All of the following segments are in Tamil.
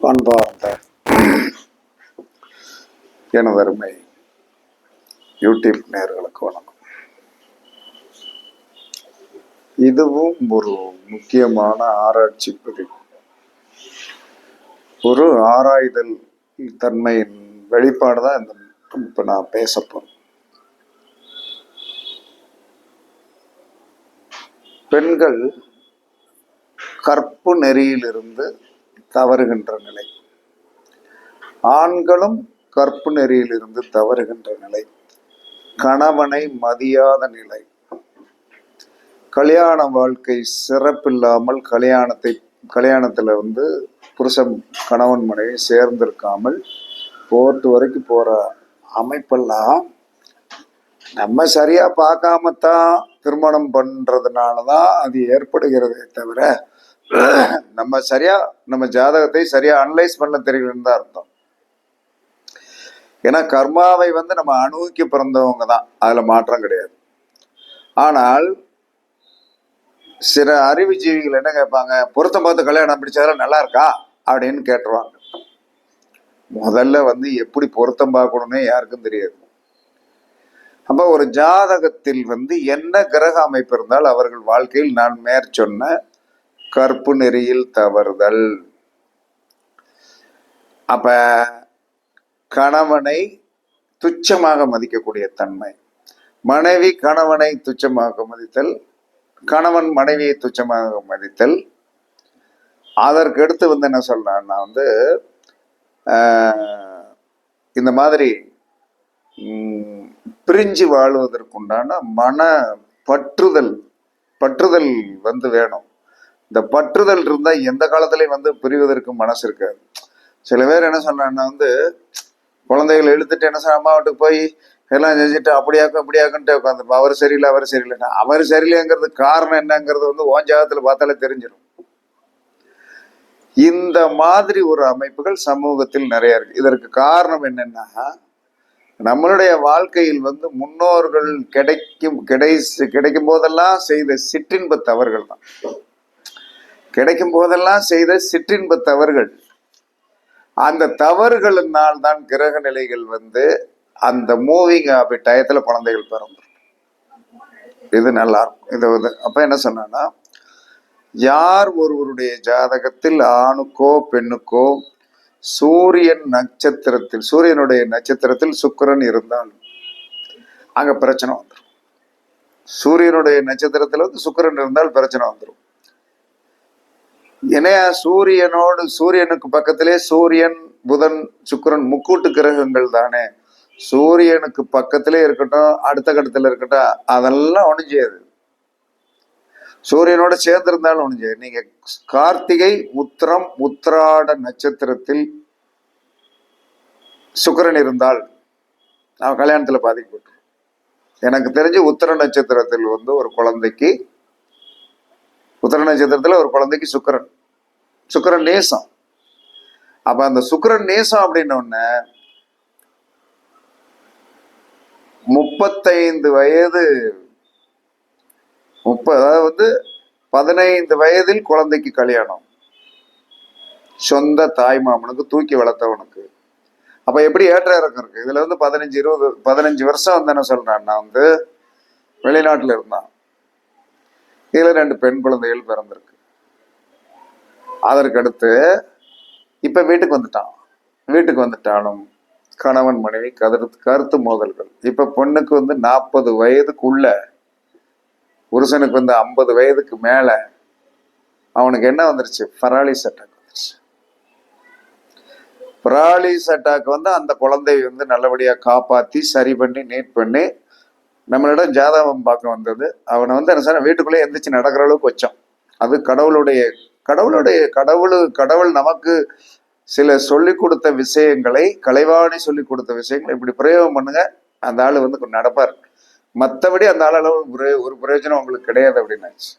அன்பார்ந்த எனது அருமை யூடியூப் நேர்களுக்கு வணக்கம். இதுவும் ஒரு முக்கியமான ஆராய்ச்சி பதிவு. ஒரு ஆராய்தல் தன்மையின் வெளிப்பாடு தான் இந்த இப்போ நான் பேச பெண்கள் கற்பு நெறியிலிருந்து தவறுகின்ற நிலை. ஆண்களும் கற்பு நெறியிலிருந்து தவறுகின்ற நிலை. கணவனை மதியாத நிலை. கல்யாண வாழ்க்கை சிறப்பில்லாமல் கல்யாணத்தை கல்யாணத்துல வந்து புருஷன் கணவன் மனைவி சேர்ந்திருக்காமல் போர்ட்டு வரைக்கும் போற அமைப்பெல்லாம் நம்ம சரியா பார்க்காமத்தான் திருமணம் பண்ணுறதுனால தான் அது ஏற்படுகிறதே தவிர நம்ம சரியா நம்ம ஜாதகத்தை சரியா அனலைஸ் பண்ண தெரியலன்னு தான் அர்த்தம். ஏன்னா கர்மாவை வந்து நம்ம அணுகிக்க பிறந்தவங்க தான். அதுல மாற்றம் கிடையாது. ஆனால் சில அறிவு ஜீவிகள் என்ன கேட்பாங்க பொருத்தம் பார்த்து கல்யாணம் பிடிச்சதெல்லாம் நல்லா இருக்கா? அப்படின்னு கேட்டுருவாங்க. முதல்ல வந்து எப்படி பொருத்தம் பார்க்கணும்னே யாருக்கும் தெரியாது. அப்ப ஒரு ஜாதகத்தில் வந்து என்ன கிரக அமைப்பு இருந்தால் அவர்கள் வாழ்க்கையில் நான் மேற்சொன்ன கற்பு நெறியில் தவறுதல். அப்ப கணவனை துச்சமாக மதிக்கக்கூடிய தன்மை. மனைவி கணவனை துச்சமாக மதித்தல் கணவன் மனைவியை துச்சமாக மதித்தல். அதற்கு அடுத்து வந்து என்ன சொல்றேன்னா வந்து இந்த மாதிரி பிரிஞ்சு வாழ்வதற்குண்டான மன பற்றுதல் பற்றுதல் வந்து வேணும். இந்த பற்றுதல் இருந்தா எந்த காலத்துலையும் வந்து பிரிவதற்கு மனசு இருக்காது. சில பேர் என்ன சொன்னாங்கன்னா வந்து குழந்தைகளை இழுத்துட்டு என்ன சொல்ற அம்மா வீட்டுக்கு போய் எல்லாம் செஞ்சுட்டு அப்படியாக்கும் அப்படியாக்குன்ட்டு உட்காந்துருப்போம் அவர் சரியில்லை அவர் சரியில்லைன்னா அவர் சரியில்லைங்கிறது காரணம் என்னங்கிறது வந்து ஓஞ்சாகத்தில் பார்த்தாலே தெரிஞ்சிடும் இந்த மாதிரி ஒரு அமைப்புகள் சமூகத்தில் நிறைய இருக்கு. இதற்கு காரணம் என்னன்னா நம்மளுடைய வாழ்க்கையில் வந்து முன்னோர்கள் கிடைக்கும் கிடை கிடைக்கும் போதெல்லாம் செய்த சிற்றின்ப தவறுகள் தான். கிடைக்கும் போதெல்லாம் செய்த சிற்றின்ப தவறுகள். அந்த தவறுகளினால் தான் கிரக நிலைகள் வந்து அந்த மூவிங் அப்படி டயத்தில் குழந்தைகள் பிறந்துரும் இது நல்லா இருக்கும் இது வந்து அப்போ என்ன சொன்னா யார் ஒருவருடைய ஜாதகத்தில் ஆணுக்கோ பெண்ணுக்கோ சூரியன் நட்சத்திரத்தில் சூரியனுடைய நட்சத்திரத்தில் சுக்கிரன் இருந்தால் அங்கே பிரச்சனை வந்துடும் சூரியனுடைய நட்சத்திரத்தில் வந்து சுக்கிரன் இருந்தால் பிரச்சனை வந்துடும் ஏன்னா சூரியனோடு சூரியனுக்கு பக்கத்திலே சூரியன் புதன் சுக்கிரன் முக்கூட்டு கிரகங்கள் தானே. சூரியனுக்கு பக்கத்திலே இருக்கட்டும் அடுத்த கட்டத்தில் இருக்கட்டும் அதெல்லாம் ஒண்ணும் செய்யாது சூரியனோட சேர்ந்திருந்தாலும் ஒண்ணும் செய்யாது நீங்க கார்த்திகை உத்திரம் உத்திராட நட்சத்திரத்தில் சுக்கிரன் இருந்தால் நான் கல்யாணத்துல பாதிக்கப்பட்டு எனக்கு தெரிஞ்சு உத்திர நட்சத்திரத்தில் வந்து ஒரு குழந்தைக்கு உத்திர நட்சத்திரத்துல ஒரு குழந்தைக்கு சுக்கிரன். சுக்கரன் நேசம் அப்ப அந்த சுக்கரன் நேசம் அப்படின்ன உடனே முப்பத்தைந்து வயது முப்பது அதாவது வந்து பதினைந்து வயதில் குழந்தைக்கு கல்யாணம். சொந்த தாய் மாமனுக்கு தூக்கி வளர்த்தவனுக்கு. அப்ப எப்படி ஏற்ற இறக்கம் இருக்கு? இதுல வந்து பதினஞ்சு இருபது பதினஞ்சு வருஷம் வந்து என்ன சொல்றான்? நான் வந்து வெளிநாட்டுல இருந்தான். இதுல ரெண்டு பெண் குழந்தைகள் பிறந்திருக்கு. அதற்கு அடுத்து இப்ப வீட்டுக்கு வந்துட்டான். வீட்டுக்கு வந்துட்டாலும் கணவன் மனைவி கதறு கருத்து மோதல்கள். இப்ப பொண்ணுக்கு வந்து நாற்பது வயதுக்குள்ள புருஷனுக்கு வந்து ஐம்பது வயதுக்கு மேல அவனுக்கு என்ன வந்துருச்சு? பராலிஸ் அட்டாக் வந்துருச்சு. பராலிஸ் அட்டாக் வந்து அந்த குழந்தையை வந்து நல்லபடியா காப்பாத்தி சரி பண்ணி நீட் பண்ணி நம்மளிடம் ஜாதகம் பார்க்க வந்தது. அவனை வந்து என்ன சார் வீட்டுக்குள்ளே எந்திரிச்சு நடக்கிற அளவுக்கு வச்சான். அது கடவுளுடைய கடவுளுடைய கடவுள் கடவுள் நமக்கு சில சொல்லி கொடுத்த விஷயங்களை கலைவாணி சொல்லி கொடுத்த விஷயங்களை இப்படி பிரயோகம் பண்ணுங்க அந்த ஆள் வந்து நடப்பார். மற்றபடி அந்த ஆளால ஒரு ஒரு பிரயோஜனம் உங்களுக்கு கிடையாது அப்படின்னாச்சு.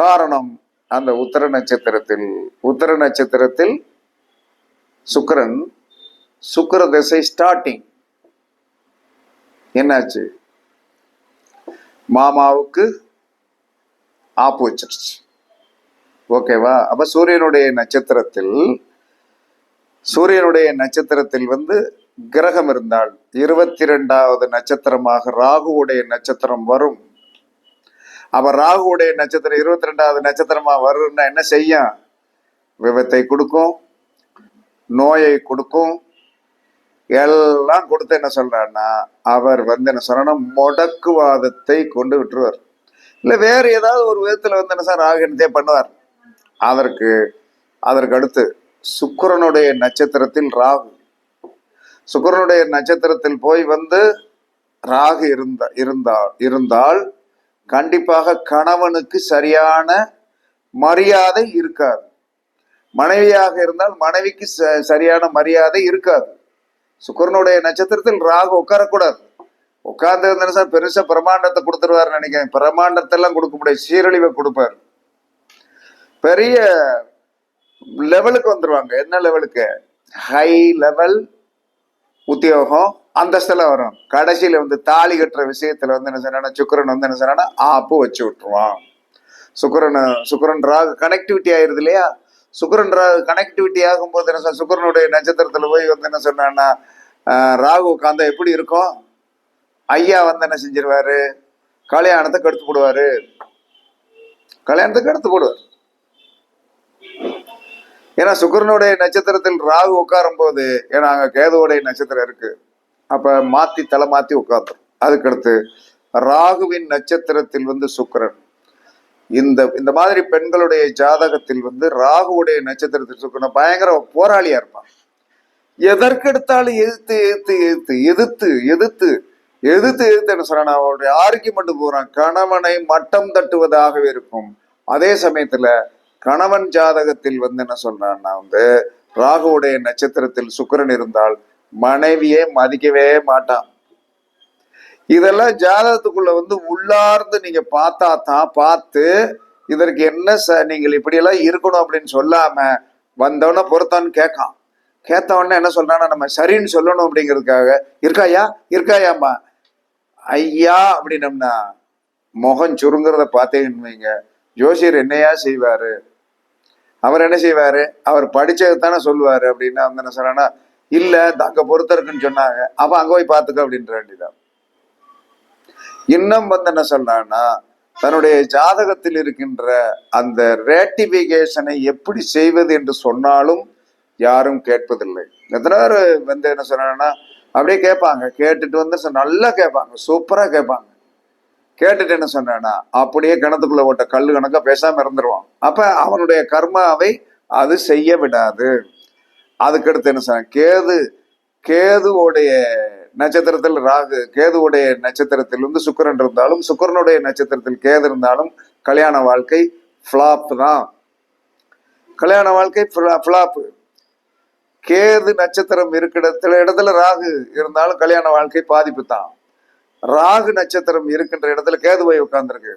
காரணம் அந்த உத்தர நட்சத்திரத்தில் உத்தர நட்சத்திரத்தில் சுக்கிரன் சுக்கர திசை ஸ்டார்டிங் என்னாச்சு? மாமாவுக்கு ஆப்பு வச்சிருச்சு. ஓகேவா? அப்ப சூரியனுடைய நட்சத்திரத்தில் சூரியனுடைய நட்சத்திரத்தில் வந்து கிரகம் இருந்தால் இருபத்தி ரெண்டாவது நட்சத்திரமாக ராகுவுடைய நட்சத்திரம் வரும். அப்ப ராகுவுடைய நட்சத்திரம் இருபத்தி ரெண்டாவது நட்சத்திரமா வரும்னா என்ன செய்யும்? விபத்தை கொடுக்கும் நோயை கொடுக்கும். எல்லாம் கொடுத்து என்ன சொல்றாருன்னா அவர் வந்து என்ன சொல்றாருன்னா முடக்குவாதத்தை கொண்டு விட்டுருவார். இல்ல வேற ஏதாவது ஒரு விதத்துல வந்து என்ன சார் ராகனத்தையே பண்ணுவார். அதற்கு அதற்கு அடுத்து நட்சத்திரத்தில் ராகு. சுக்கரனுடைய நட்சத்திரத்தில் போய் வந்து ராகு இருந்த இருந்தால் இருந்தால் கண்டிப்பாக கணவனுக்கு சரியான மரியாதை இருக்காது. மனைவியாக இருந்தால் மனைவிக்கு ச- சரியான மரியாதை இருக்காது. சுக்கரனுடைய நட்சத்திரத்தில் ராகு உட்காரக்கூடாது. உட்கார்ந்து இருந்தா பெருசா பிரமாண்டத்தை கொடுத்துருவாருன்னு நினைக்கிறேன் பிரமாண்டத்தை எல்லாம் கொடுக்க முடியாது. சீரழிவை கொடுப்பாரு. பெரிய லெவலுக்கு வந்துருவாங்க. என்ன லெவலுக்கு ஹை லெவல் உத்தியோகம் அந்தஸ்தில் வரும். கடைசியில் வந்து தாலி கட்டுற விஷயத்தில் வந்து என்ன சொன்னா சுக்கரன் வந்து என்ன சொன்னா ஆப்பு வச்சு விட்டுருவான். சுக்கரன் சுக்கரன் ராகு கனெக்டிவிட்டி ஆயிருது இல்லையா? சுக்கரன் ராகு கனெக்டிவிட்டி ஆகும்போது என்ன சொன்ன சுக்கரனுடைய நட்சத்திரத்தில் போய் வந்து என்ன சொன்னான்னா ராகு உட்காந்தா எப்படி இருக்கும்? ஐயா வந்து என்ன செஞ்சிருவாரு? கல்யாணத்தை கெடுத்து போடுவாரு. கல்யாணத்தை கெடுத்து போடுவார். ஏன்னா சுக்கரனுடைய நட்சத்திரத்தில் ராகு உட்காரும் போது ஏன்னா அங்க கேதுவோடைய நட்சத்திரம் இருக்கு. அப்ப மாத்தி தலை மாத்தி உட்காந்துரும் அதுக்கடுத்து ராகுவின் நட்சத்திரத்தில் வந்து சுக்கரன். இந்த இந்த மாதிரி பெண்களுடைய ஜாதகத்தில் வந்து ராகுவுடைய நட்சத்திரத்தில் சுக்கரன் பயங்கர போராளியா இருப்பான். எதற்கெடுத்தாலும் எதிர்த்து எதிர்த்து எதிர்த்து எதிர்த்து எதிர்த்து எதிர்த்து எதிர்த்து என்ன சொல்றான் அவருடைய ஆர்கியுமெண்ட் போறான் கணவனை மட்டம் தட்டுவதாகவே இருக்கும். அதே சமயத்துல கணவன் ஜாதகத்தில் வந்து என்ன சொல்றான்னா வந்து ராகுவுடைய நட்சத்திரத்தில் சுக்கரன் இருந்தால் மனைவியே மதிக்கவே மாட்டான். இதெல்லாம் ஜாதகத்துக்குள்ள வந்து உள்ளார்ந்து நீங்க பார்த்தா தான் பார்த்து இதற்கு என்ன ச நீங்கள் இப்படியெல்லாம் இருக்கணும் அப்படின்னு சொல்லாம வந்தவன பொறுத்தான்னு கேட்கான். கேட்டவொடனே என்ன சொல்றான்னா நம்ம சரின்னு சொல்லணும் அப்படிங்கிறதுக்காக இருக்காயா? இருக்காயாம்மா. ஐயா அப்படின்னம்னா முகம் சுருங்குறத பார்த்தீங்கன்னு வைங்க. ஜோசியர் என்னையா செய்வார்? அவர் என்ன செய்வாரு? அவர் படிச்சது தானே சொல்லுவாரு அப்படின்னா வந்து என்ன சொல்றான்னா இல்லை அங்கே பொறுத்த இருக்குன்னு சொன்னாங்க. அப்போ அங்கே போய் பார்த்துக்க அப்படின்ற வேண்டியதான் இன்னும் வந்து என்ன சொல்கிறான்னா தன்னுடைய ஜாதகத்தில் இருக்கின்ற அந்த ரேட்டிஃபிகேஷனை எப்படி செய்வது என்று சொன்னாலும் யாரும் கேட்பதில்லை. எத்தனை பேர் வந்து என்ன சொன்னாங்கன்னா அப்படியே கேட்பாங்க. கேட்டுட்டு வந்து நல்லா கேட்பாங்க. சூப்பராக கேட்பாங்க. கேட்டுட்டு என்ன சொன்னேன்னா அப்படியே கிணத்துக்குள்ள ஓட்ட கல்லு கணக்க பேசாம இருந்துருவான். அப்ப அவனுடைய கர்மாவை அது செய்ய விடாது. அதுக்கடுத்து என்ன சொன்ன கேது கேதுவோடைய நட்சத்திரத்தில் ராகு கேதுவுடைய நட்சத்திரத்தில் வந்து சுக்கிரன் இருந்தாலும் சுக்கிரனுடைய நட்சத்திரத்தில் கேது இருந்தாலும் கல்யாண வாழ்க்கை ஃப்ளாப் தான். கல்யாண வாழ்க்கை ஃப்ளாப் கேது நட்சத்திரம் இருக்கிற இடத்துல இடத்துல ராகு இருந்தாலும் கல்யாண வாழ்க்கை பாதிப்பு தான். ராகு நட்சத்திரம் இருக்கின்ற இடத்துல கேது போய் உட்கார்ந்துருக்கு.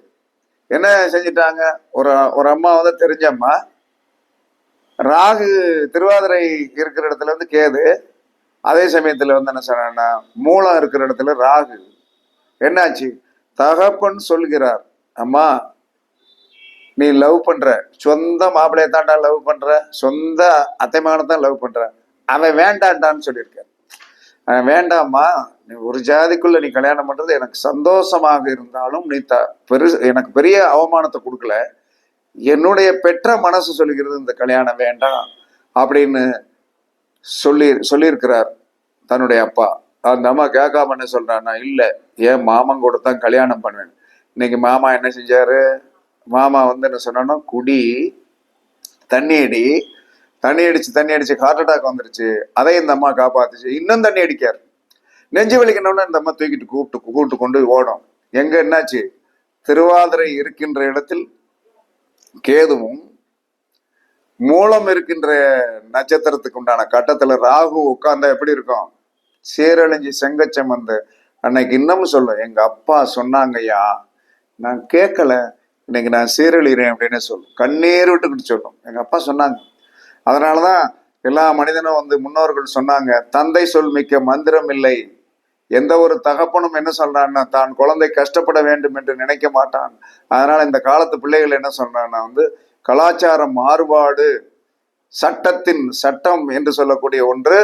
என்ன செஞ்சிட்டாங்க? ஒரு ஒரு அம்மா வந்து தெரிஞ்ச அம்மா. ராகு திருவாதிரை இருக்கிற இடத்துல வந்து கேது. அதே சமயத்துல வந்து என்ன சொன்னா மூலம் இருக்கிற இடத்துல ராகு. என்னாச்சு? தகப்பன் சொல்கிறார் அம்மா நீ லவ் பண்ற. சொந்த மாப்பிள்ளைய தாண்டா லவ் பண்ற. சொந்த அத்தைமானத்தான் லவ் பண்ற. அவன் வேண்டான்டான்னு சொல்லியிருக்காரு. வேண்டாமா வேண்டாம்மா நீ ஒரு ஜாதிக்குள்ள நீ கல்யாணம் பண்றது எனக்கு சந்தோஷமாக இருந்தாலும் நீ த பெரு எனக்கு பெரிய அவமானத்தை கொடுக்கல. என்னுடைய பெற்ற மனசு சொல்லுகிறது இந்த கல்யாணம் வேண்டாம் அப்படின்னு சொல்லி சொல்லியிருக்கிறார் தன்னுடைய அப்பா. அந்த அம்மா கேட்காம என்ன சொல்றான்னா இல்லை ஏன் மாமன் கூட தான் கல்யாணம் பண்ணுவேன். இன்னைக்கு மாமா என்ன செஞ்சாரு? மாமா வந்து என்ன சொன்னா குடி தண்ணி அடி தண்ணி அடிச்சு தண்ணி அடிச்சு ஹார்ட் அட்டாக் வந்துருச்சு. அதை இந்த அம்மா காப்பாத்துச்சு. இன்னும் தண்ணி அடிக்காரு. நெஞ்சு வலிக்கணும்னா இந்த அம்மா தூக்கிட்டு கூப்பிட்டு கூப்பிட்டு கொண்டு ஓடும். எங்க என்னாச்சு? திருவாதிரை இருக்கின்ற இடத்தில் கேதுவும் மூலம் இருக்கின்ற நட்சத்திரத்துக்கு உண்டான கட்டத்துல ராகு உட்கார்ந்தா எப்படி இருக்கும்? சீரழிஞ்சு செங்கச்சம் வந்து அன்னைக்கு இன்னமும் சொல்லும் எங்க அப்பா சொன்னாங்கய்யா நான் கேட்கல இன்னைக்கு நான் சீரழிகிறேன் அப்படின்னு சொல்லும் கண்ணீர் விட்டுக்கிட்டு சொல்லும் எங்க அப்பா சொன்னாங்க அதனாலதான் எல்லா மனிதனும் வந்து முன்னோர்கள் சொன்னாங்க தந்தை சொல் மிக்க மந்திரம் இல்லை. எந்த ஒரு தகப்பனும் என்ன சொல்றான்னா தான் குழந்தை கஷ்டப்பட வேண்டும் என்று நினைக்க மாட்டான். அதனால இந்த காலத்து பிள்ளைகள் என்ன சொல்றான்னா வந்து கலாச்சார மாறுபாடு சட்டத்தின் சட்டம் என்று சொல்லக்கூடிய ஒன்று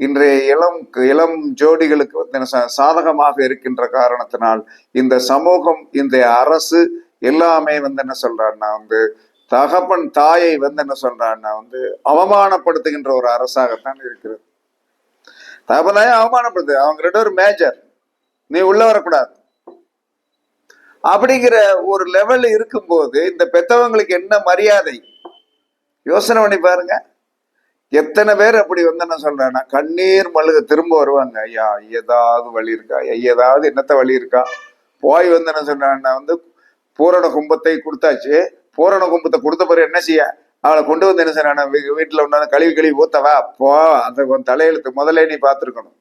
இன்றைய இளம் இளம் ஜோடிகளுக்கு வந்து சாதகமாக இருக்கின்ற காரணத்தினால் இந்த சமூகம் இந்த அரசு எல்லாமே வந்து என்ன சொல்றாருன்னா வந்து தகப்பன் தாயை வந்து என்ன சொல்றான்னா வந்து அவமானப்படுத்துகின்ற ஒரு அரசாகத்தான் இருக்கிறது. தகப்பன் தாயை அவமானப்படுத்து அவங்க ரெண்டு ஒரு மேஜர் நீ உள்ள வரக்கூடாது. அப்படிங்கிற ஒரு லெவல் இருக்கும்போது இந்த பெத்தவங்களுக்கு என்ன மரியாதை? யோசனை பண்ணி பாருங்க. எத்தனை பேர் அப்படி வந்து என்ன சொல்றேன்னா கண்ணீர் மழுக திரும்ப வருவாங்க. ஐயா ஏதாவது வழி இருக்கா? ஐயா ஏதாவது என்னத்த வழி இருக்கா? போய் வந்து என்ன சொல்றான்னா வந்து பூரண கும்பத்தை கொடுத்தாச்சு. பூரண கும்பத்தை கொடுத்த பிறகு என்ன செய்ய? அவளை கொண்டு வந்து என்ன செய்யறான வீட்டுல ஒன்று கழுவி கழுவி ஊத்தவா? போ அந்த தலையெழுத்து முதல்ல நீ பார்த்துருக்கணும்.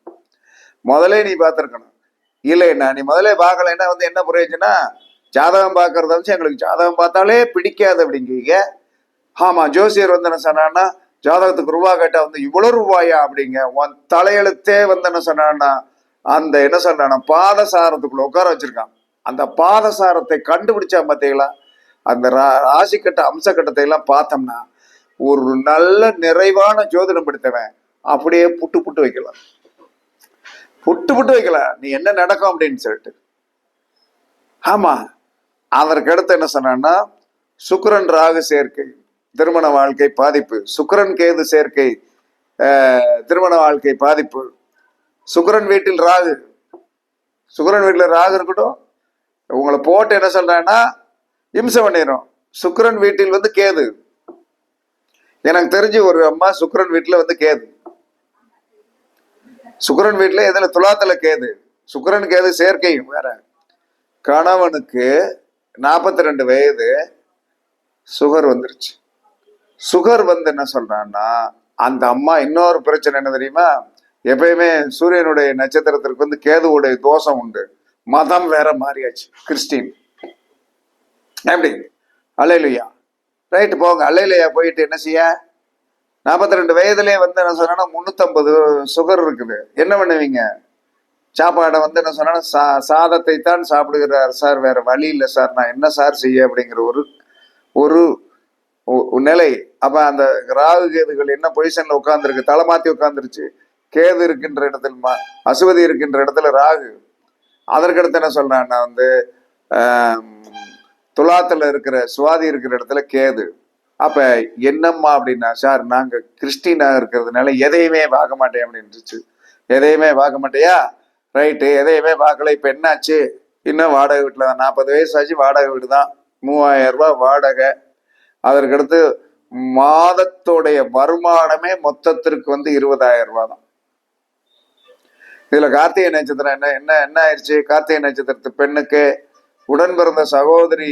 முதல்ல நீ பார்த்துருக்கணும். இல்லைன்னா நீ முதலே பார்க்கலைன்னா வந்து என்ன பிரயோஜனா ஜாதகம் பார்க்கறத வச்சு எங்களுக்கு ஜாதகம் பார்த்தாலே பிடிக்காது அப்படிங்கிறீங்க. ஆமா ஜோசியர் வந்து என்ன சொன்னான்னா ஜாதகத்துக்கு ரூபா கேட்டா வந்து இவ்வளவு ரூபாயா அப்படிங்க. உன் தலையெழுத்தே வந்து என்ன சொன்னான்னா அந்த என்ன சொல்றானா பாதசாரத்துக்குள்ள உட்கார வச்சிருக்கான். அந்த பாதசாரத்தை கண்டுபிடிச்சா பார்த்தீங்களா அந்த ரா- ராசிக்கட்ட அம்சக்கட்டத்தை எல்லாம் பார்த்தோம்னா ஒரு நல்ல நிறைவான ஜோதிடம் படித்தவன் அப்படியே புட்டு புட்டு வைக்கலாம். புட்டு புட்டு வைக்கலாம். நீ என்ன நடக்கும் அப்படின்னு சொல்லிட்டு. ஆமா. அதற்கு அடுத்து என்ன சொன்னான்னா சுக்கிரன் ராகு சேர்க்கை திருமண வாழ்க்கை பாதிப்பு. சுக்கிரன் கேது சேர்க்கை திருமண வாழ்க்கை பாதிப்பு. சுக்கிரன் வீட்டில் ராகு. சுக்கரன் வீட்டில் ராகு இருக்கட்டும். உங்களை போட்டு என்ன சொல்றேன்னா இம்சை பண்ணிடும் சுக்கரன் வீட்டில் வந்து கேது. எனக்கு தெரிஞ்சு ஒரு அம்மா சுக்கரன் வீட்டில் வந்து கேது. சுக்கரன் வீட்டில் எதில்? துலாத்துல கேது. சுக்கரன் கேது சேர்க்கையும் வேற. கணவனுக்கு நாற்பத்தி ரெண்டு வயது. சுகர் வந்துருச்சு. சுகர் வந்து என்ன சொல்றான்னா அந்த அம்மா இன்னொரு பிரச்சனை என்ன தெரியுமா? எப்பயுமே சூரியனுடைய நட்சத்திரத்திற்கு வந்து கேதுவுடைய தோஷம் உண்டு. மதம் வேற மாறியாச்சு. கிறிஸ்டின். எப்படி அலையிலையா ரைட்டு போங்க. அலையிலையா போயிட்டு என்ன செய்ய? நாற்பத்தி ரெண்டு வயதுலயே வந்து என்ன சொன்னா முன்னூத்தம்பது சுகர் இருக்குது. என்ன பண்ணுவீங்க? சாப்பாடை வந்து என்ன சொன்னா சா சாதத்தை தான் சாப்பிடுகிறார் சார் வேற வழி இல்லை சார் நான் என்ன சார் செய்ய அப்படிங்கிற ஒரு ஒரு நிலை. அப்ப அந்த ராகு கேதுகள் என்ன பொசிஷன்ல உட்காந்துருக்கு தலை மாத்தி உட்காந்துருச்சு கேது இருக்கின்ற இடத்துல மா- அசுவதி இருக்கின்ற இடத்துல ராகு. அதற்கடுத்து என்ன சொல்றேன் நான் வந்து துலாத்துல இருக்கிற சுவாதி இருக்கிற இடத்துல கேது. அப்ப என்னம்மா அப்படின்னா சார் நாங்க கிறிஸ்டினா இருக்கிறதுனால எதையுமே பார்க்க மாட்டேன் அப்படின்னுச்சு எதையுமே பார்க்க மாட்டியா? ரைட்டு. எதையுமே பார்க்கல. இப்ப என்னாச்சு? இன்னும் வாடகை வீட்டுல தான். நாற்பது வயசு ஆச்சு வாடகை வீடு தான். மூவாயிரம் ரூபாய் வாடகை. அதற்கடுத்து மாதத்தோடைய வருமானமே மொத்தத்திற்கு வந்து இருபதாயிரம் ரூபா தான். இதுல கார்த்திகை நட்சத்திரம் என்ன என்ன என்ன ஆயிடுச்சு கார்த்திகை நட்சத்திரத்து பெண்ணுக்கு உடன் பிறந்த சகோதரி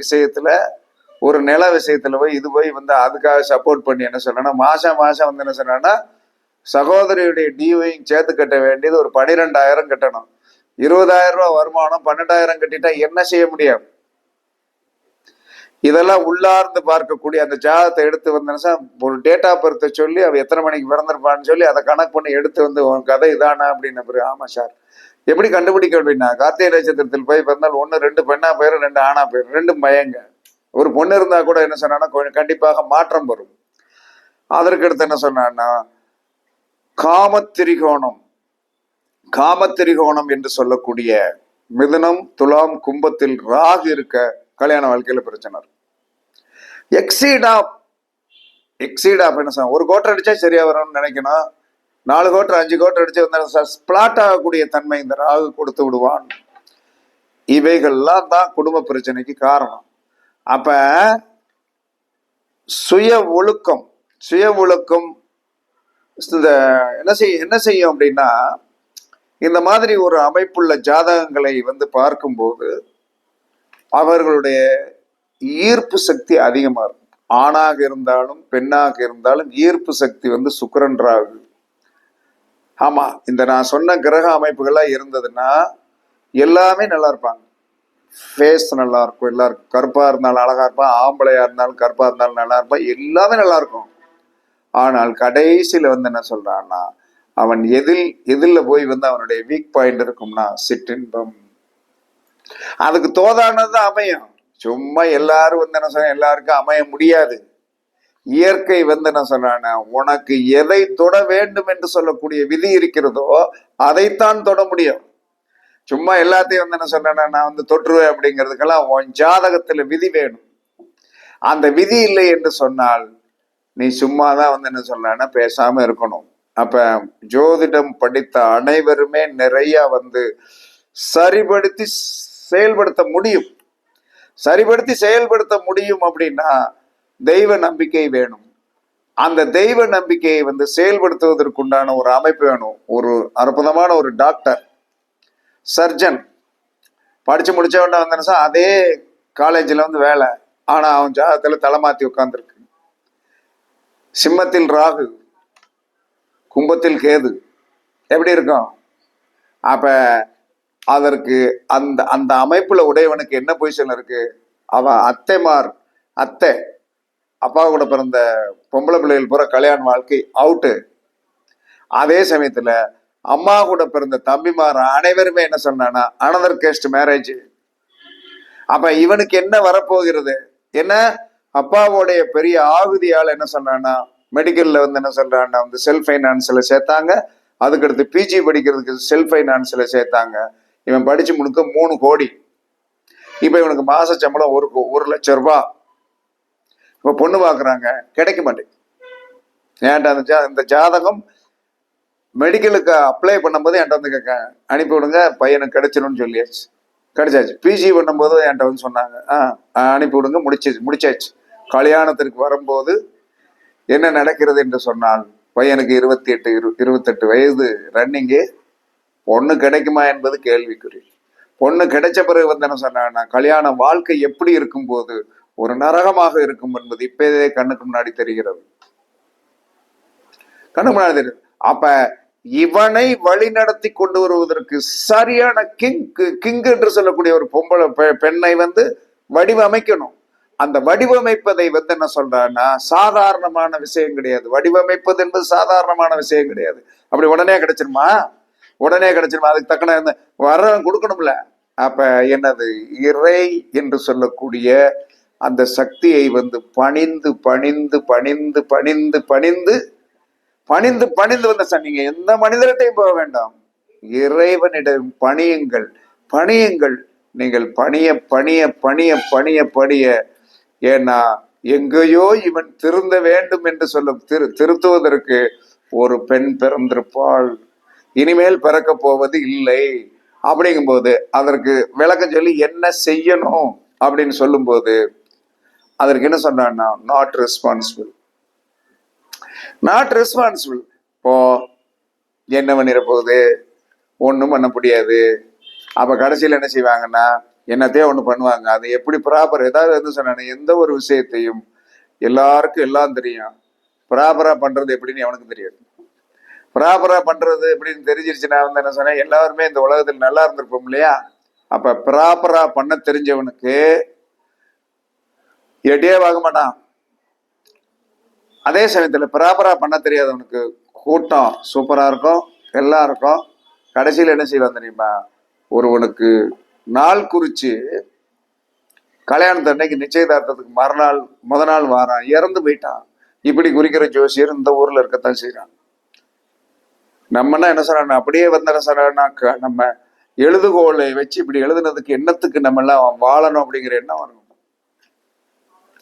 விஷயத்துல ஒரு நில விஷயத்துல போய் இது போய் வந்து அதுக்காக சப்போர்ட் பண்ணி என்ன சொல்லணும் மாசம் மாசம் வந்து என்ன சொன்னா சகோதரியுடைய டியூவையும் சேர்த்து கட்ட வேண்டியது ஒரு பனிரெண்டாயிரம் கட்டணும். இருபதாயிரம் ரூபாய் வருமானம் பன்னெண்டாயிரம் கட்டிட்டா என்ன செய்ய முடியும்? இதெல்லாம் உள்ளார்ந்து பார்க்கக்கூடிய அந்த ஜாதகத்தை எடுத்து வந்தேன்னா ஒரு டேட் ஆஃப் பர்த்தை சொல்லி அவ எத்தனை மணிக்கு பிறந்திருப்பான்னு சொல்லி அதை கணக்கு பண்ணி எடுத்து வந்து உன் கதை இதானா? அப்படின்னு ஆமா சார். எப்படி கண்டுபிடிக்க அப்படின்னா கார்த்திகை நட்சத்திரத்தில் போய் பிறந்தால் ஒன்று ரெண்டு பெண்ணா பேர் ரெண்டு ஆணா பேர் ரெண்டும் மயங்க. ஒரு பொண்ணு இருந்தா கூட என்ன சொன்னான்னா கண்டிப்பாக மாற்றம் வரும். அதற்கு அடுத்து என்ன சொன்னான்னா காமத்திரிகோணம். காமத்திரிகோணம் என்று சொல்லக்கூடிய மிதுனம் துலாம் கும்பத்தில் ராகு இருக்க கல்யாண வாழ்க்கையில பிரச்சனை இருக்கும் எக்ஸீடா என்ன சொல்ல ஒரு கோட்டை அடிச்சா சரியா வரும்னு நினைக்கணும். நாலு கோட்டை அஞ்சு கோட்டை அடிச்சு வந்தாலும் ஸ்பிளாட் ஆகக்கூடிய தன்மை இந்த ராகு கொடுத்து விடுவான். இவைகள்லாம் தான் குடும்ப பிரச்சனைக்கு காரணம். அப்ப சுய ஒழுக்கம் சுய ஒழுக்கம் இந்த என்ன செய்ய என்ன செய்யும் அப்படின்னா இந்த மாதிரி ஒரு அமைப்புள்ள ஜாதகங்களை வந்து பார்க்கும்போது அவர்களுடைய ஈர்ப்பு சக்தி அதிகமாக இருக்கும். ஆணாக இருந்தாலும் பெண்ணாக இருந்தாலும் ஈர்ப்பு சக்தி வந்து சுக்கிரன் ராகு. ஆமா இந்த நான் சொன்ன கிரக அமைப்புகள்லாம் இருந்ததுன்னா எல்லாமே நல்லா இருப்பாங்க. ஃபேஸ் நல்லா இருக்கும் எல்லாருக்கும் கருப்பா இருந்தாலும் அழகா இருப்பான் ஆம்பளையா இருந்தாலும் கருப்பா இருந்தாலும் நல்லா இருப்பான் எல்லாமே நல்லா இருக்கும். ஆனால் கடைசியில வந்து என்ன சொல்றான்னா அவன் எதில் எதில் போய் வந்து அவனுடைய வீக் பாயிண்ட் இருக்கும்னா சிற்றின்பம். அதுக்கு தோதானது அமையும். சும்மா எல்லாரும் வந்து என்ன சொன்ன எல்லாருக்கும் அமைய முடியாது. இயற்கை வந்து என்ன சொல்றான உனக்கு எதை தொட வேண்டும் என்று சொல்லக்கூடிய விதி இருக்கிறதோ அதைத்தான் தொட முடியும். சும்மா எல்லாத்தையும் வந்து என்ன சொன்னா நான் வந்து தொற்றுவேன் அப்படிங்கிறதுக்கெல்லாம் உன் ஜாதகத்துல விதி வேணும். அந்த விதி இல்லை என்று சொன்னால் நீ சும்மா தான் வந்து என்ன சொல்லனா பேசாம இருக்கணும். அப்ப ஜோதிடம் படித்த அனைவருமே நிறைய வந்து சரிபடுத்தி செயல்படுத்த முடியும். சரிபடுத்தி செயல்படுத்த முடியும் அப்படின்னா தெய்வ நம்பிக்கை வேணும். அந்த தெய்வ நம்பிக்கையை வந்து செயல்படுத்துவதற்குண்டான ஒரு அமைப்பு வேணும். ஒரு அற்புதமான ஒரு டாக்டர் சர்ஜன். படிச்சு முடிச்சவன வந்து அதே காலேஜில் வந்து வேலை. ஆனால் அவன் ஜாதகத்தில் தலைமாத்தி உட்காந்துருக்கு சிம்மத்தில் ராகு கும்பத்தில் கேது. எப்படி இருக்கும்? அப்ப அதற்கு அந்த அந்த அமைப்புல உடையவனுக்கு என்ன பொசிஷன் இருக்கு? அவன் அத்தைமார் அத்தை. அப்பா கூட பிறந்த பொம்பளை பிள்ளைகள் பூரா கல்யாண வாழ்க்கை அவுட்டு அதே சமயத்துல அம்மா கூட பிறந்த தம்பிமார் அனைவருமே என்ன சொன்னானா அனதர் கேஸ்ட் மேரேஜ் அப்ப இவனுக்கு என்ன வரப்போகிறது? என்ன? அப்பாவுடைய பெரிய ஆகுதியால் என்ன சொன்னான்னா மெடிக்கல்ல வந்து என்ன சொல்றான்னா வந்து செல்ஃப் ஃபைனான்ஸ்ல சேர்த்தாங்க. அதுக்கடுத்து பிஜி படிக்கிறதுக்கு செல்ஃப் ஃபைனான்ஸ்ல சேர்த்தாங்க. இவன் படிச்சு முழுக்க மூணு கோடி. இப்ப இவனுக்கு மாச சம்பளம் ஒரு ஒரு லட்சம் ரூபாய் இப்போ பொண்ணு பார்க்குறாங்க கிடைக்க மாட்டேங்குது. ஏன்டா அந்த ஜா இந்த ஜாதகம் மெடிக்கலுக்கு அப்ளை பண்ணும்போது என்கிட்ட வந்து கேட்க அனுப்பி விடுங்க பையனுக்கு கிடைச்சிடும்னு சொல்லியாச்சு. கிடைச்சாச்சு. பிஜி பண்ணும்போது என்கிட்ட வந்து சொன்னாங்க ஆ ஆ, அனுப்பி விடுங்க முடிச்சிச்சு முடிச்சாச்சு. கல்யாணத்திற்கு வரும்போது என்ன நடக்கிறது? என்று சொன்னால் பையனுக்கு இருபத்தி எட்டு இரு இருபத்தெட்டு வயது ரன்னிங்கு பொண்ணு கிடைக்குமா? என்பது கேள்விக்குறி. பொண்ணு கிடைச்ச பிறகு வந்து என்ன சொன்னாங்கன்னா கல்யாண வாழ்க்கை எப்படி இருக்கும்போது ஒரு நரகமாக இருக்கும் என்பது இப்பவே கண்ணுக்கு முன்னாடி தெரிகிறது. கண்ணுக்கு முன்னாடி தெரியுது அப்ப இவனை வழி நடத்தி கொண்டு வருவதற்கு சரியான கிங் கிங் என்று சொல்லக்கூடிய ஒரு பொம்பளை பெ- பெண்ணை வந்து வடிவமைக்கணும். அந்த வடிவமைப்பதை வந்து என்ன சொல்றான்னா சாதாரணமான விஷயம் கிடையாது. வடிவமைப்பது என்பது சாதாரணமான விஷயம் கிடையாது. அப்படி உடனே கிடைச்சிருமா? உடனே கிடைச்சிருமா? அதுக்கு தக்கன வரம் கொடுக்கணும்ல. அப்ப என்னது? இறை என்று சொல்லக்கூடிய அந்த சக்தியை வந்து பணிந்து பணிந்து பணிந்து பணிந்து பணிந்து பணிந்து பணிந்து வந்த சார் நீங்க எந்த மனிதர்கிட்டையும் போக வேண்டாம். இறைவனிடம் பணியுங்கள் பணியுங்கள். நீங்கள் பணிய பணிய பணிய பணிய பணிய. ஏன்னா எங்கேயோ இவன் திருந்த வேண்டும் என்று சொல்லும் திரு திருத்துவதற்கு ஒரு பெண் பிறந்திருப்பாள். இனிமேல் பிறக்க போவது இல்லை. அப்படிங்கும்போது அதற்கு விளக்கம் சொல்லி என்ன செய்யணும்? அப்படின்னு சொல்லும்போது அதற்கு என்ன சொன்னான்னா நாட் ரெஸ்பான்சிபிள் நாட் ரெஸ்பான்சிபிள் இப்போ என்ன பண்ணிட போகுது ஒன்றும் பண்ண முடியாது. அப்போ கடைசியில் என்ன செய்வாங்கன்னா என்னத்தையே ஒன்று பண்ணுவாங்க. அது எப்படி ப்ராப்பர் ஏதாவது வந்து சொன்னாங்க எந்த ஒரு விஷயத்தையும் எல்லாருக்கும் எல்லாம் தெரியும். ப்ராப்பராக பண்ணுறது எப்படின்னு அவனுக்கு தெரியாது. ப்ராப்பராக பண்ணுறது எப்படின்னு தெரிஞ்சிருச்சுன்னா வந்து என்ன சொன்னேன் எல்லாருமே இந்த உலகத்தில் நல்லா இருந்திருப்போம் இல்லையா? அப்போ ப்ராப்பராக பண்ண தெரிஞ்சவனுக்கு எட்டியே வாங்க மாட்டான் அதே சமயத்துல ப்ராப்பரா பண்ண தெரியாதவனுக்கு கூட்டம் சூப்பரா இருக்கும் எல்லாம் இருக்கும். கடைசியில் என்ன செய்வான் தெரியுமா? ஒருவனுக்கு நாள் குறிச்சு கல்யாணத்து அன்னைக்கு நிச்சயதார்த்தத்துக்கு மறுநாள் முத நாள் வாரம் இறந்து போயிட்டான். இப்படி குறிக்கிற ஜோசியர் இந்த ஊர்ல இருக்கத்தான் செய்கிறான் நம்மனா என்ன சொல்றாங்க அப்படியே வந்த என்ன சொல்றாங்கன்னா நம்ம எழுதுகோலை வச்சு இப்படி எழுதுனதுக்கு எண்ணத்துக்கு நம்ம எல்லாம் வாழணும் அப்படிங்கிற எண்ணம் வரும்.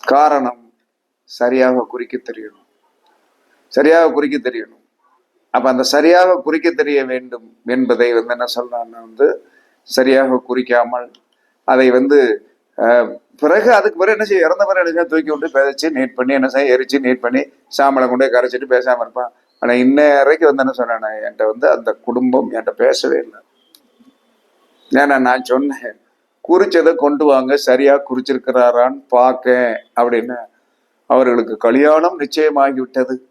காரணம் சரியாக குறிக்க தெரியணும். சரியாக குறிக்க தெரியணும். அப்ப அந்த சரியாக குறிக்க தெரிய வேண்டும் என்பதை வந்து என்ன சொல்றான்னா வந்து சரியாக குறிக்காமல் அதை வந்து பிறகு அதுக்கு பிறகு என்ன செய்ய இறந்த பிறகு என்ன செய்ய தூக்கி விட்டு விதைச்சு நீட் பண்ணி என்ன செய்ய எரிச்சு நீட் பண்ணி சாமலை கொண்டு போய் கரைச்சிட்டு பேசாம இருப்பான். ஆனா இன்ன வரைக்கும் வந்து என்ன சொன்னேன் என்கிட்ட வந்து அந்த குடும்பம் என்கிட்ட பேசவே இல்லை. ஏன்னா நான் சொன்னேன். குறிச்சதை கொண்டு வாங்க சரியா குறிச்சிருக்கிறாரான்னு பார்க்கேன் அப்படின்னு அவர்களுக்கு கல்யாணம் நிச்சயமாகி விட்டது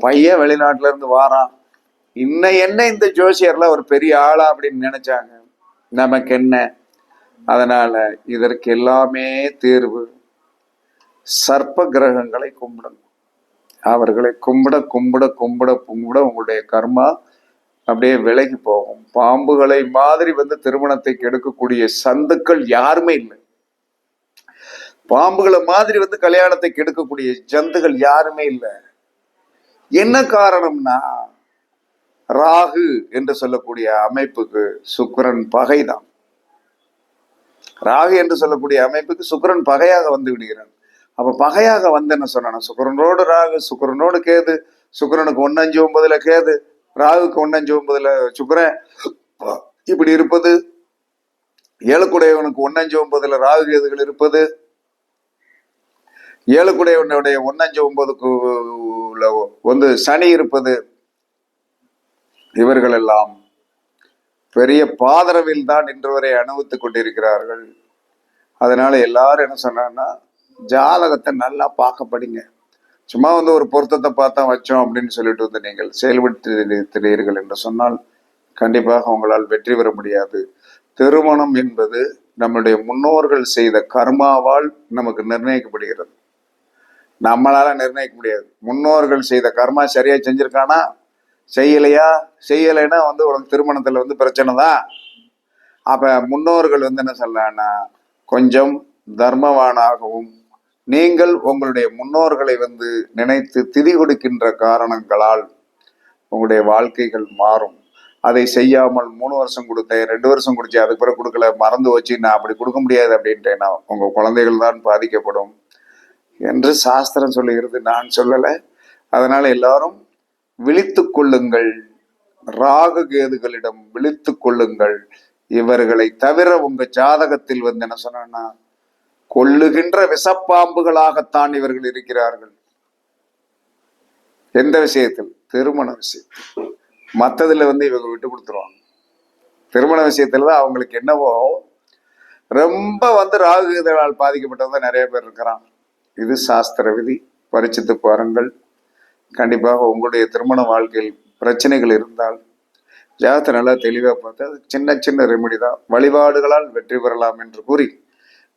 பையன் வெளிநாட்டுல இருந்து வாரான். இன்ன என்ன இந்த ஜோசியர்ல ஒரு பெரிய ஆளா அப்படின்னு நினைச்சாங்க. நமக்கு என்ன? அதனால இதற்கு எல்லாமே தீர்வு. சர்ப்ப கிரகங்களை கும்பிடணும். அவர்களை கும்பிட கும்பிட கும்பிட கும்பிட உங்களுடைய கர்மா அப்படியே விலகி போகும். பாம்புகளை மாதிரி வந்து திருமணத்தை கெடுக்கக்கூடிய சந்துக்கள் யாருமே இல்லை. பாம்புகளை மாதிரி வந்து கல்யாணத்தை கெடுக்கக்கூடிய ஜந்துகள் யாருமே இல்லை. என்ன காரணம்னா ராகு என்று சொல்லக்கூடிய அமைப்புக்கு சுக்கரன் பகைதான். ராகு என்று சொல்லக்கூடிய அமைப்புக்கு சுக்கிரன் பகையாக வந்து விடுகிறான். அப்ப பகையாக வந்து என்ன சொன்னா சுக்கரனோடு ராகு சுக்கரனோடு கேது சுக்கிரனுக்கு ஒன்னஞ்சு ஒன்பதுல கேது ராகுக்கு ஒன்னஞ்சு ஒன்பதுல சுக்கிரன். இப்படி இருப்பது ஏழுக்குடையவனுக்கு ஒன்னஞ்சு ஒன்பதுல ராகு கேதுகள் இருப்பது ஏழுக்குடையவனுடைய ஒன்னஞ்சு ஒன்பதுக்கு உள்ள வந்து சனி இருப்பது இவர்கள் எல்லாம் பெரிய பாதரவில் தான் இன்று வரை அனுபவித்துக் கொண்டிருக்கிறார்கள். அதனால எல்லாரும் என்ன சொன்னாங்கன்னா ஜாதகத்தை நல்லா பார்க்க படிங்க. சும்மா வந்து ஒரு பொருத்தத்தை பார்த்தா வச்சோம் அப்படின்னு சொல்லிட்டு வந்து நீங்கள் செயல்படுத்துகிறீர்கள் என்று சொன்னால் கண்டிப்பாக உங்களால் வெற்றி பெற முடியாது. திருமணம் என்பது நம்முடைய முன்னோர்கள் செய்த கர்மாவால் நமக்கு நிர்ணயிக்கப்படுகிறது. நம்மளால நிர்ணயிக்க முடியாது. முன்னோர்கள் செய்த கர்மா சரியா செஞ்சிருக்கானா? செய்யலையா? செய்யலைன்னா வந்து உனக்கு திருமணத்துல வந்து பிரச்சனை தான். அப்ப முன்னோர்கள் வந்து என்ன சொல்லலாம்னா கொஞ்சம் தர்மவானாகவும் நீங்கள் உங்களுடைய முன்னோர்களை வந்து நினைத்து திதி கொடுக்கின்ற காரணங்களால் உங்களுடைய வாழ்க்கைகள் மாறும். அதை செய்யாமல் மூணு வருஷம் கொடுத்தேன் ரெண்டு வருஷம் குடிச்சு அதுக்கு பிறகு கொடுக்கல மறந்து வச்சு நான் அப்படி கொடுக்க முடியாது அப்படின்ட்டேன்னா உங்க குழந்தைகள் தான் பாதிக்கப்படும் என்று சாஸ்திரம் சொல்லுகிறது. நான் சொல்லலை. அதனால எல்லாரும் விழித்து கொள்ளுங்கள். ராகு கேதுகளிடம் விழித்துக் கொள்ளுங்கள். இவர்களை தவிர உங்க ஜாதகத்தில் வந்து என்ன சொன்னா கொள்ளுகின்ற விஷப்பாம்புகளாகத்தான் இவர்கள் இருக்கிறார்கள். எந்த விஷயத்தில்? திருமண விஷயத்தில். மற்றதுல வந்து இவங்க விட்டு கொடுத்துருவாங்க. திருமண விஷயத்துல தான் அவங்களுக்கு என்னவோ ரொம்ப வந்து ராகு பாதிக்கப்பட்டவங்க நிறைய பேர் இருக்கிறாங்க. இது சாஸ்திர விதி. பரிச்சித்து பாருங்கள். கண்டிப்பாக உங்களுடைய திருமண வாழ்க்கையில் பிரச்சனைகள் இருந்தால் ஜாதத்தை நல்லா தெளிவாக பார்த்து அது சின்ன சின்ன ரெமெடி தான். வழிபாடுகளால் வெற்றி பெறலாம் என்று கூறி